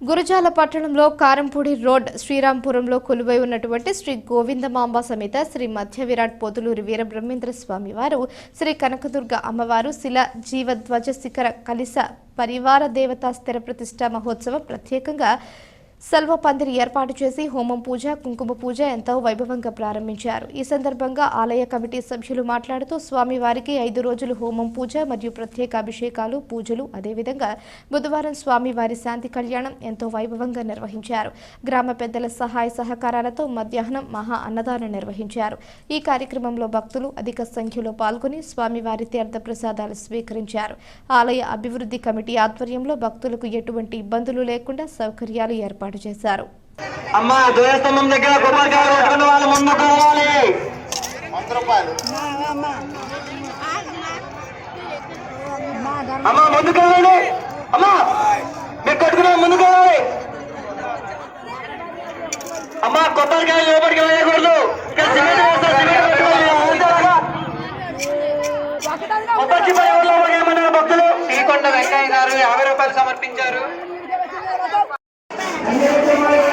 గురజాల పట్టణంలో కారంపూడి రోడ్ శ్రీరాంపురంలో కొలువై ఉన్నటువంటి శ్రీ గోవిందమాంబ సమేత శ్రీ మధ్య విరాట్ పోతులూరి వీరబ్రహ్మేంద్ర స్వామి వారు శ్రీ కనకదుర్గ అమ్మవారు శిల జీవధ్వజ శిఖర కలిస పరివార దేవతా స్థిర ప్రతిష్ట మహోత్సవం ప్రత్యేకంగా సెల్వ పందిరి ఏర్పాటు చేసి హోమం పూజ కుంకుమ పూజ ఎంతో వైభవంగా ప్రారంభించారు. ఈ సందర్భంగా ఆలయ కమిటీ సభ్యులు మాట్లాడుతూ స్వామివారికి ఐదు రోజులు హోమం పూజ మరియు ప్రత్యేక అభిషేకాలు పూజలు అదేవిధంగా బుధవారం స్వామివారి శాంతి కళ్యాణం ఎంతో వైభవంగా నిర్వహించారు. గ్రామ పెద్దల సహాయ సహకారాలతో మధ్యాహ్నం మహా అన్నదానం నిర్వహించారు. ఈ కార్యక్రమంలో భక్తులు అధిక సంఖ్యలో పాల్గొని స్వామివారి తీర్థ ప్రసాదాలు స్వీకరించారు. ఆలయ అభివృద్ధి కమిటీ ఆధ్వర్యంలో భక్తులకు ఎటువంటి ఇబ్బందులు లేకుండా సౌకర్యాలు ఏర్పాటు చేశారు. అమ్మా ధ్వజస్తంభం దగ్గర కొబ్బరికాయలు కొట్టుకున్న వాళ్ళు ముందుకు రావాలి. వంద రూపాయలు అమ్మా ముందుకు రావాలి. అమ్మా మీరు కొట్టుకున్న ముందుకు రావాలి. అమ్మా కొబ్బరికాయలు లోపలికి వెళ్ళకూడదు. ఇక్కడ సిమెంట్ వేస్తారు సిమెంట్ పెట్టుకోవాలి అంతేలాగా కొబ్బరి చిప్పలు ఎవరు లోపలికి వెళ్ళమన్నారు భక్తులు. శ్రీకొండ వెంకయ్య గారు యాభై రూపాయలు సమర్పించారు. তোমার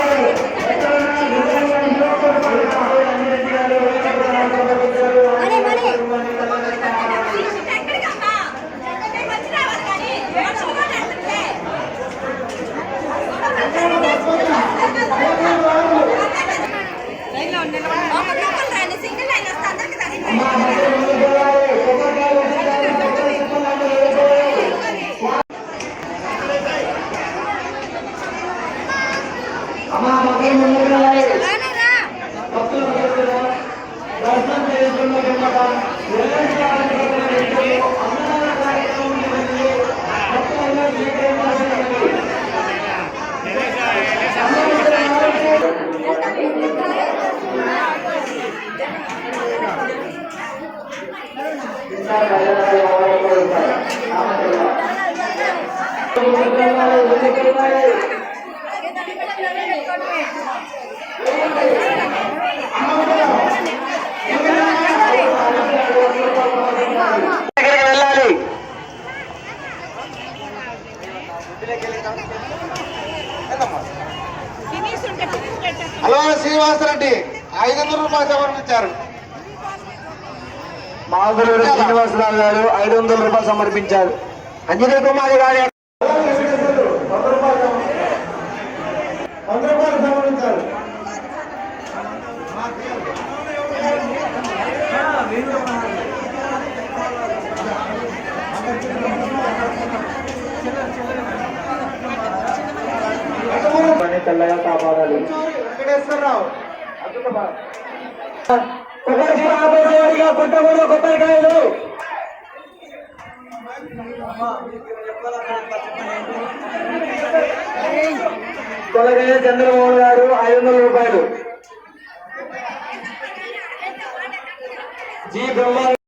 దగ్గరికి హలో శ్రీనివాసరెడ్డి. ఐదు వందల రూపాయలు ఇచ్చారు? మాధురి శ్రీనివాసరావు గారు ఐదు వందల రూపాయలు సమర్పించారు. అంజనీ కుమారి గారి వంద రూపాయలు సమర్పించారు తెల్లగా కాపాడాలి. వెంకటేశ్వరరావు. అద్భుతమా కొబ్బరి ఆపేసేవాడిగా కొట్టకూడదు కొబ్బరికాయలు. కొలగయ్య చంద్రమోహన్ గారు ఐదు వందల రూపాయలు. జీ బ్రహ్మ